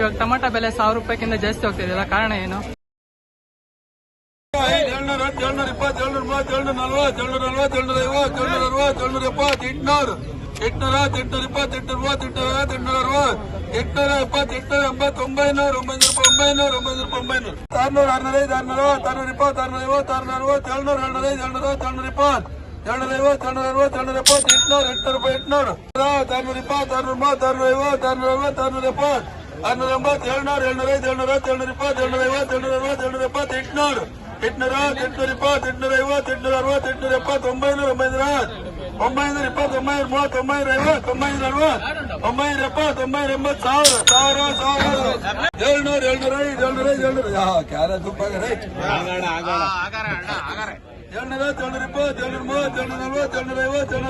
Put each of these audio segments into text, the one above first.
ಇವಾಗ ಟೊಮಾಟೊ ಬೆಲೆ ಸಾವಿರ ರೂಪಾಯಿಗಿಂತ ಜಾಸ್ತಿ ಹೋಗ್ತಿದೆಯಲ್ಲ, ಕಾರಣ ಏನು? ಏಳ್ನೂರ ಏಳ್ನೂರ ಇಪ್ಪತ್ತು, ಏಳ್ನೂರ ಮೂವತ್ತು, ಏಳ್ನೂರ ನಲ್ವತ್ತು, ಏಳ್ನೂರ ಐವತ್ತು, ಏಳ್ನೂರ ಅರವತ್ತು, ಏಳ್ನೂರ ಎಪ್ಪತ್ತು, ಎಂಟ್ನೂರು. ಎಂಟ್ನೂರ ಎಂಟ್ನೂರ ಇಪ್ಪತ್ತು, ಎಂಟ್ನೂರ ಎಂಟ್ನೂರ ಐವತ್ತು ಎಂಟ್ನೂರ ಅರವತ್ತು, ಎಂಟ್ನೂರ ಎಪ್ಪತ್ತು, ಎಂಟ್ನೂರ ಎಂಬತ್ತು, ಒಂಬೈನೂರ ಒಂಬೈನೂರ ರೂಪಾಯಿ ಒಂಬೈನೂರ ಒಂಬೈನೂರ ರೂಪಾಯಿ ಒಂಬೈನೂರು. ಆರ್ನೂರ ಆರ್ನೂರ ಐವತ್ತು ಆರ್ನೂರ ಎಂಬತ್ತು ಏಳ್ನೂರ ಏಳ್ನೂರ ಐದು ಏಳ್ನೂರ ಹತ್ತು ಏಳ್ನೂರ ಇಪ್ಪತ್ತು ಏಳ್ನೂರ ಐವತ್ತು ಏಳ್ನೂರ ಅರವತ್ತು ಏಳ್ನೂರ ಎಪ್ಪತ್ತು ಎಂಟ್ನೂರು ಎಂಟ್ನೂರ ಎಂಟ್ನೂರ ಇಪ್ಪತ್ತು ಎಂಟ್ನೂರ ಐವತ್ತು ಎಂಟ್ನೂರ ಅರವತ್ತು ಎಂಟ್ನೂರ ಎಪ್ಪತ್ತು ಒಂಬೈನೂರ ಒಂಬೈನೂರ ಒಂಬೈನೂರ ಇಪ್ಪತ್ತು ಒಂಬೈನೂರ ಮೂವತ್ತು ಒಂಬೈನೂರ ಐವತ್ತು ಒಂಬೈನೂರ ಅರವತ್ತು ಒಂಬೈನೂರ ಎಪ್ಪತ್ತು ಒಂಬೈನೂರ ಎಂಬತ್ತು ಸಾವಿರ ಸಾವಿರ ಸಾವಿರ ಏಳ್ನೂರ ಏಳ್ನೂರ ಐದು ಏಳ್ನೂರ ಐದು ಏಳ್ನೂರ ಯಾ ಕ್ಯಾರ ತುಪ್ಪ ರೈಟ್ ಏಳ್ನೂರ ಏಳ್ನೂರ ಇಪ್ಪತ್ತು ಏಳ್ನೂರ ಮೂವತ್ತು ಏಳ್ನೂರ ನಲ್ವತ್ತು ಏಳ್ನೂರ ಐವತ್ತು ಏಳ್ನೂರ ಅರವತ್ತು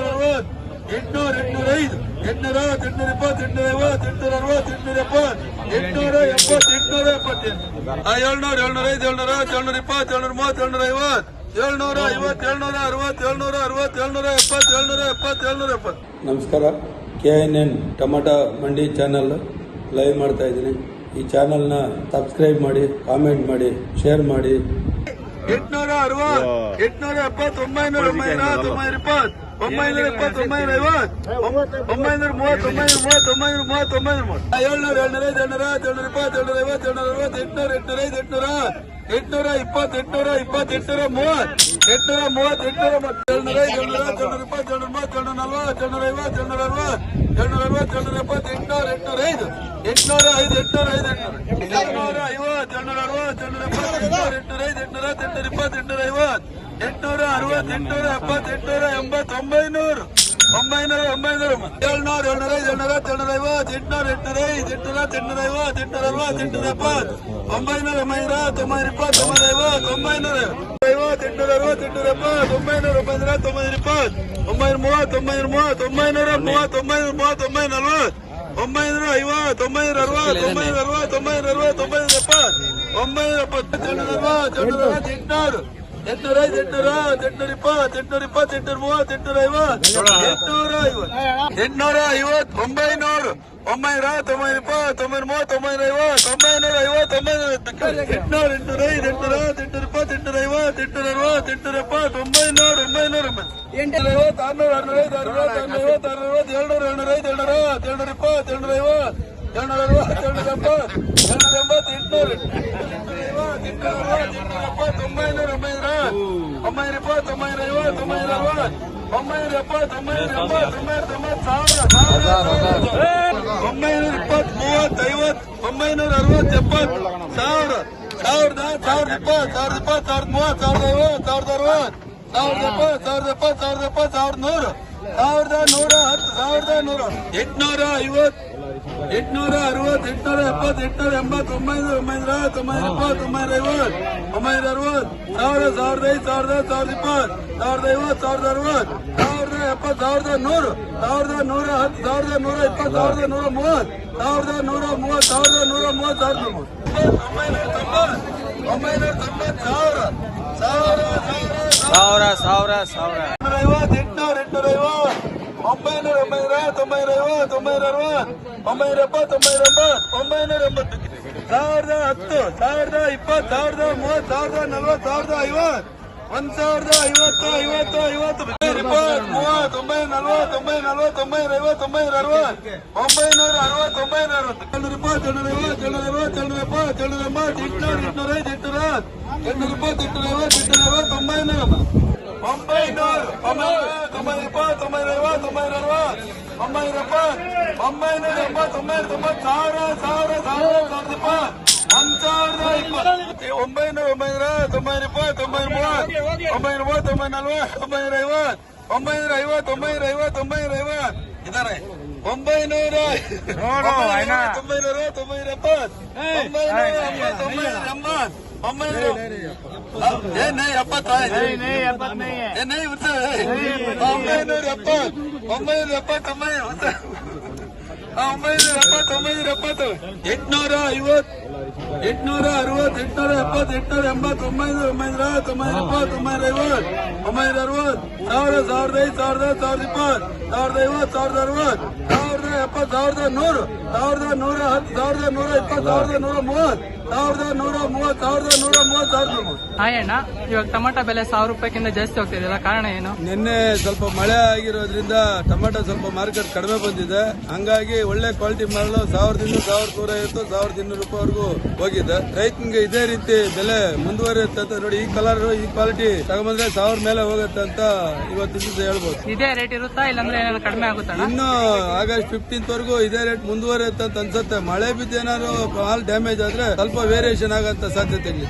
ಎಂಟ್ನೂರ ಎಂಟ್ನೂರ ಐದು ಎಂಟ್ನೂರ ಎಂಟ್ನೂರ ಇಪ್ಪತ್ತು ಎಂಟ್ನೂರ ಐವತ್ತು ಎಂಟ್ನೂರ ಅರವತ್ತು ಎಂಟ್ನೂರ ಎಪ್ಪತ್ತು ಎಂಟ್ನೂರ ಎಪ್ಪತ್ತು ಎಂಟ್ನೂರ ಎಪ್ಪತ್ತೆಂಟು ಏಳ್ನೂರ ಏಳ್ನೂರ ಐದು ಏಳ್ನೂರ ಏಳ್ನೂರ ಇಪ್ಪತ್ತು ಏಳ್ನೂರ ಮೂವತ್ತು ಏಳ್ನೂರ ಐವತ್ತು ಏಳ್ನೂರ ಐವತ್ತು ಏಳ್ನೂರ ಅರವತ್ತು ಏಳ್ನೂರ ಅರವತ್ತು ಏಳ್ನೂರ ಎಪ್ಪತ್ತು ಏಳ್ನೂರ ಎಪ್ಪತ್ತು ಏಳ್ನೂರ ಎಪ್ಪತ್ತು. ನಮಸ್ಕಾರ. ಕೆ ಎನ್ ಎನ್ ಟೊಮೆಟೊ ಮಂಡಿ ಚಾನಲ್ ಲೈವ್ ಮಾಡ್ತಾ ಇದ್ದೀನಿ. ಈ ಚಾನೆಲ್ನ ಸಬ್ಸ್ಕ್ರೈಬ್ ಮಾಡಿ ಕಾಮೆಂಟ್ ಮಾಡಿ ಶೇರ್ ಮಾಡಿ. ಎಂಟ್ನೂರ ಅರವತ್ತು ಎಂಟ್ನೂರ ಎಪ್ಪತ್ತು ಒಂಬೈನೂರ ಒಂಬೈನೂರ ಒಂಬೈನೂರ ಇಪ್ಪತ್ತು. ಒಂಬೈನೂರ ಇಪ್ಪತ್ತು ಒಂಬೈನೂರ ಐವತ್ತು ಒಂಬೈನೂರ ಮೂವತ್ತು ಒಂಬೈನೂರ ಮೂವತ್ತು ಒಂಬೈನೂರ ಮೂವತ್ತು ಒಂಬೈನೂರ ಮೂವತ್ತು ಏಳ್ನೂರ ಏಳ್ನೂರ ಐದು ಏಳ್ನೂರ ಏಳ್ನೂರ ಇಪ್ಪತ್ತು ಏಳ್ನೂರ ಐವತ್ತು ಏಳ್ನೂರ ಅರವತ್ತು ಎಂಟ್ನೂರ ಎಂಟ್ನೂರ ಐದು ಎಂಟ್ನೂರ ಎಂಟ್ನೂರ ಇಪ್ಪತ್ತು ಎಂಟ್ನೂರ ಇಪ್ಪತ್ತು ಎಂಟ್ನೂರ ಮೂವತ್ತು ಎಂಟ್ನೂರ ಮೂವತ್ತು ಎಂಟ್ನೂರ ಮತ್ತು ಏಳ್ನೂರ ಐದು ಏಳ್ನೂರ ಏಳ್ನೂರ ಇಪ್ಪತ್ತು ಏಳ್ನೂರ ಮೂವತ್ತು ಏಳ್ನೂರ ನಲ್ವತ್ತು ಏಳ್ನೂರ ಐವತ್ತು ಏಳ್ನೂರ ಅರವತ್ತು ಏಳ್ನೂರ ಅರವತ್ತು ಏಳ್ನೂರ ಎಪ್ಪತ್ತು ಎಂಟ್ನೂರ ಎಂಟ್ನೂರ ಐದು ಎಂಟ್ನೂರ ಐದು ಎಂಟ್ನೂರ ಐದು ಎಂಟ್ನೂರ ಏಳ್ನೂರ ಐವತ್ತು ಏಳ್ನೂರ ಅರವತ್ತು ಏಳ್ನೂರ ಎಪ್ಪತ್ತು ಎಂಟ್ನೂರ ಎಂಟ್ನೂರ ಐದು ಎಂಟ್ನೂರ ಹತ್ತು ಎಂಟ್ನೂರ ಇಪ್ಪತ್ತು ಎಂಟ್ನೂರ ಐವತ್ತು ಎಂಟ್ನೂರ ಅರವತ್ತು ಎಂಟ್ನೂರ ಎಪ್ಪತ್ತು ಎಂಟ್ನೂರ ಎಂಬತ್ತು ಒಂಬೈನೂರು ಒಂಬೈನೂರ ಒಂಬೈನೂರ ಏಳ್ನೂರ ಏಳ್ನೂರ ಐದು ಏಳ್ನೂರ ಹತ್ತು ಏಳ್ನೂರ ಐವತ್ತು ಎಂಟ್ನೂರ ಎಂಟ್ನೂರ ಐದು ಎಂಟ್ನೂರ ಹತ್ತು ಎಂಟ್ನೂರ ಐವತ್ತು ಎಂಟ್ನೂರ ಅರವತ್ತು ಎಂಟ್ನೂರ ಎಪ್ಪತ್ತು ಒಂಬೈನೂರ ಒಂಬೈನೂರ ತೊಂಬೈನೂರ ಇಪ್ಪತ್ತು ಒಂಬೈನೂರ ಐವತ್ತು ಒಂಬೈನೂರ ಐವತ್ತು ಎಂಟ್ನೂರ ಅರವತ್ತು ಎಂಟ್ನೂರ ಎಪ್ಪತ್ತು ಒಂಬೈನೂರ ಒಂಬೈನೂರ ತೊಂಬೈನೂರ ಇಪ್ಪತ್ತು ಒಂಬೈನೂರ ಮೂವತ್ತು ಒಂಬೈನೂರ ಮೂವತ್ತು ಒಂಬೈನೂರ ಮೂವತ್ತು ಒಂಬೈನೂರ ಮೂವತ್ತು ಒಂಬೈನೂರ ನಲ್ವತ್ತು ಒಂಬೈನೂರ ಐವತ್ತು ಒಂಬೈನೂರ ಅರವತ್ತು ಒಂಬೈನೂರ ಅರವತ್ತು ಒಂಬೈನೂರ ಅರವತ್ತು ಒಂಬೈನೂರ ಎಪ್ಪತ್ತು ಒಂಬೈನೂರ ಎಪ್ಪತ್ತು ಎಂಟ್ನೂರ ಅರವತ್ತು ಎಂಟ್ನೂರ ಐದು, ಎಂಟ್ನೂರ ಎಂಟ್ನೂರ ಇಪ್ಪತ್ತು ಎಂಟ್ನೂರ ಇಪ್ಪತ್ತು ಎಂಟ್ನೂರ ಮೂವತ್ತು ಎಂಟ್ನೂರ ಐವತ್ತು ಒಂಬೈನೂರು, ಒಂಬೈನೂರ ತೊಂಬೈನೂರ ಇಪ್ಪತ್ತು ಒಂಬೈನೂರ ಮೂವತ್ತು ಐವತ್ತು ಒಂಬೈನೂರ ಐವತ್ತು ಒಂಬೈನೂರ ಎಂಟ್ನೂರ ಎಂಟ್ನೂರ ಎಂಬತ್ತು ಎಂಟ್ನೂರು ಒಂಬೈನೂರ ಒಂಬೈನೂರ ಇಪ್ಪತ್ತು ಒಂಬೈನೂರ ಐವತ್ತು ಒಂಬೈನೂರ ಅರವತ್ತು ಒಂಬೈನೂರ ಎಪ್ಪತ್ತು ಒಂಬೈನೂರ ಎಂಬತ್ತು ಒಂಬೈನೂರ ತೊಂಬತ್ತು ಸಾವಿರ ಒಂಬೈನೂರ ಇಪ್ಪತ್ತು ಮೂವತ್ತು ಐವತ್ತು ಒಂಬೈನೂರ ಅರವತ್ತು ಎಪ್ಪತ್ತು ಸಾವಿರ ಸಾವಿರದ ಸಾವಿರದ ಇಪ್ಪತ್ತು ಸಾವಿರದ ಇಪ್ಪತ್ತು ಸಾವಿರದ ಮೂವತ್ತು ಸಾವಿರದ ಐವತ್ತು ಸಾವಿರದ ಅರವತ್ತು ಸಾವಿರದ ಎಪ್ಪತ್ತು ಸಾವಿರದ ಎಪ್ಪತ್ತು ಸಾವಿರದ ಎಪ್ಪತ್ತು ಸಾವಿರದ ನೂರು ಸಾವಿರದ ನೂರ ಹತ್ತು, ಸಾವಿರದ ನೂರ ಎಂಟ್ನೂರ. ಐವತ್ತು ಎಂಟುನೂರ ಅರವತ್ತು ಎಂಟುನೂರ ಎಪ್ಪತ್ತು ಎಂಟುನೂರ ಎಂಬತ್ತು ಒಂಬೈನೂರ ಒಂಬೈನೂರ ತೊಂಬೈನೂರ ಇಪ್ಪತ್ತು ಒಂಬೈನೂರ ಐವತ್ತು ಒಂಬೈನೂರ ಅರವತ್ತು ಸಾವಿರ ಸಾವಿರದ ಐದು ಸಾವಿರದ ಸಾವಿರದ ಇಪ್ಪತ್ತು ಸಾವಿರದ ಐವತ್ತು ಸಾವಿರದ ಅರವತ್ತು ಸಾವಿರದ ಎಪ್ಪತ್ತು ಸಾವಿರದ ನೂರು ಸಾವಿರದ ನೂರ ಹತ್ತು ಸಾವಿರದ ನೂರ ಇಪ್ಪತ್ತು ಸಾವಿರದ ನೂರ ಮೂವತ್ತು ಸಾವಿರದ ನೂರ ಮೂವತ್ತು ಸಾವಿರದ ನೂರ ಮೂವತ್ತು ಸಾವಿರದ ಒಂಬೈನೂರ ತೊಂಬತ್ತು ಒಂಬೈನೂರ ತೊಂಬತ್ತು ಸಾವಿರ ಸಾವಿರ ಸಾವಿರ ಸಾವಿರ. ಸಾವಿರ ಸಾವಿರ ಐವತ್ತು ಎಂಟುನೂರ ಎಂಟುನೂರ ಐವತ್ತು ಒಂಬೈನೂರ ಒಂಬೈನೂರ ತೊಂಬೈನೂರ ಐವತ್ತು ಒಂಬೈನೂರ ಅರವತ್ತು ಒಂಬೈನೂರ ಎಪ್ಪತ್ತು ಒಂಬೈನೂರ ಎಂಬತ್ತು ಒಂಬೈನೂರ ಎಂಬತ್ತು ಸಾವಿರದ ಹತ್ತು, ಸಾವಿರದ ಇಪ್ಪತ್ತು, ಸಾವಿರದ ಮೂವತ್ತು, ಸಾವಿರದ ನಲ್ವತ್ತು, ಸಾವಿರದ ಐವತ್ತು. ಒಂದ್ ಸಾವಿರದ ಐವತ್ತು ಐವತ್ತು ಐವತ್ತು. ಇಪ್ಪತ್ತು, ಮೂವತ್ತು, ಒಂಬೈನೂರ ನಲ್ವತ್ತು ಒಂಬೈನೂರ ನಲ್ವತ್ತು, ಒಂಬೈನೂರ ಐವತ್ತು, ಒಂಬೈನೂರ ಅರವತ್ತು. ಒಂಬೈನೂರ ಅರವತ್ತು ಒಂಬೈನೂರ ಅರವತ್ತು. ಏಳ್ನೂರ ಇಪ್ಪತ್ತು ಏಳ್ನೂರ ಐವತ್ತು ಏಳ್ನೂರ ಐವತ್ತು ಏಳ್ನೂರ ಎಪ್ಪತ್ತು ಏಳ್ನೂರ ಎಂಬತ್ತು ಎಂಟುನೂರ ಎಂಟುನೂರ ಐದು, ಎಂಟ್ನೂರ ಎಂಟ್ನೂರ ಇಪ್ಪತ್ತು ಎಂಟುನೂರ ಐವತ್ತು ಎಂಟುನೂರ ಒಂಬೈನೂರ ಒಂಬೈನೂರು ಒಂಬೈನೂರ ಒಂಬೈನೂರ ಇಪ್ಪತ್ತು ಒಂಬೈನೂರ ಐವತ್ತು ಒಂಬೈನೂರ ಅರವತ್ತು ಒಂಬೈನೂರ ಎಪ್ಪತ್ತು ಒಂಬೈನೂರ ಎಂಬತ್ತು ಒಂಬೈನೂರ ತೊಂಬತ್ತು ಸಾವಿರ ಸಾವಿರ ಸಾವಿರ ಸಾವಿರದ ಇಪ್ಪತ್ತು ಒಂದ್ ಸಾವಿರದ ಇಪ್ಪತ್ತು ಒಂಬೈನೂರ ಒಂಬೈನೂರ ತೊಂಬೈನೂರ ಇಪ್ಪತ್ತು ಒಂಬೈನೂರ ಮೂವತ್ತು ಒಂಬೈನೂರ ಮೂವತ್ತು ಒಂಬೈನೂರ ನಲ್ವತ್ತು ಒಂಬೈನೂರ ಐವತ್ತು ಒಂಬೈನೂರ ಐವತ್ತು ಒಂಬೈನೂರ ಐವತ್ತು ಒಂಬೈನೂರ ಐವತ್ತು ಇದಾರೆ ಒಂಬೈನೂರ ಒಂಬೈನೂರ ತೊಂಬೈನೂರ ಎಪ್ಪತ್ತು ಒಂಬೈನೂರ ಎಂಬತ್ತು ಒಂಬೈನೂರ ಎಂಬತ್ತು ಒಂಬೈನೂರ ಏನೇ ಎಪ್ಪತ್ತ ಏನೇ ಒಂಬೈನೂರ ಎಪ್ಪತ್ತು ಒಂಬೈನೂರ ಎಪ್ಪತ್ತು ಒಂಬೈನೂರ ಒಂಬೈನೂರ ಎಪ್ಪತ್ತು ಒಂಬೈನೂರ ಎಪ್ಪತ್ತು ಎಂಟ್ನೂರ ಐವತ್ತು ಎಂಟ್ನೂರ ಅರವತ್ತು ಎಂಟ್ನೂರ ಎಪ್ಪತ್ತು ಎಂಟ್ನೂರ ಎಂಬತ್ತು ಒಂಬೈನೂರ ಒಂಬೈನೂರ ಒಂಬೈನೂರ ಎಪ್ಪತ್ತು ಒಂಬೈನೂರ ಐವತ್ತು ಒಂಬೈನೂರ ಅರವತ್ತು ಸಾವಿರ ಸಾವಿರದ ಐದು ಸಾವಿರದ ಸಾವಿರದ ಇಪ್ಪತ್ತು ಸಾವಿರದ ಐವತ್ತು ಸಾವಿರದ ಅರವತ್ತು ಸಾವಿರದ ಎಪ್ಪತ್ತು ಸಾವಿರದ ನೂರು ಸಾವಿರದ ನೂರ ಹತ್ತು ಸಾವಿರದ ನೂರ ಇಪ್ಪತ್ತು ಸಾವಿರದ ನೂರ ಮೂವತ್ತು ಸಾವಿರದ ನೂರ ಮೂವತ್ತು ಸಾವಿರದ ನೂರ ಮೂವತ್ತು ಸಾವಿರದ ಮೂವತ್ತು. ಹಾಯ್ ಅಣ್ಣ ಇವಾಗ ಟೊಮಾಟೊ ಬೆಲೆ ಸಾವಿರ ರೂಪಾಯಿಗಿಂತ ಜಾಸ್ತಿ ಹೋಗ್ತಿದೆಯಲ್ಲ ಕಾರಣ ಏನು? ನಿನ್ನೆ ಸ್ವಲ್ಪ ಮಳೆ ಆಗಿರೋದ್ರಿಂದ ಟೊಮೆಟೊ ಸ್ವಲ್ಪ ಮಾರ್ಕೆಟ್ ಕಡಿಮೆ ಬಂದಿದೆ. ಹಂಗಾಗಿ ಒಳ್ಳೆ ಕ್ವಾಲಿಟಿ ಮಾಡಲು ಸಾವಿರದಿಂದ ಸಾವಿರದ ನೂರ ಐವತ್ತು ಸಾವಿರದ ಇನ್ನೂರು ರೂಪಾಯಿವರೆಗೂ ಹೋಗಿದೆ. ರೈತನಿಗೆ ಇದೇ ರೀತಿ ಬೆಲೆ ಮುಂದುವರಿಯುತ್ತೆ ನೋಡಿ ಈ ಕಲರ್ ಈ ಕ್ವಾಲಿಟಿ ತಗೊಂಡ್ರೆ ಸಾವಿರ ಮೇಲೆ ಹೋಗುತ್ತೆ ಅಂತ ಇವತ್ತಿನ ದಿವಸ ಹೇಳ್ಬೋದು. ಇದೇ ರೇಟ್ ಇರುತ್ತಾ ಇಲ್ಲಾಂದ್ರೆ ಏನಾದ್ರು ಕಡಿಮೆ ಆಗುತ್ತೆ ಇನ್ನು ಆಗಸ್ಟ್ ಫಿಫ್ಟೀನ್ತ್ ವರೆಗೂ ಇದೇ ರೇಟ್ ಮುಂದುವರಿಯುತ್ತೆ ಅಂತ ಅನ್ಸುತ್ತೆ. ಮಳೆ ಬಿದ್ದು ಏನಾದ್ರು ಹಾಲ್ ಡ್ಯಾಮೇಜ್ ಆದ್ರೆ ಸ್ವಲ್ಪ ವೇರಿಯೇಷನ್ ಆಗಂತ ಸಾಧ್ಯತೆ ಇದೆ.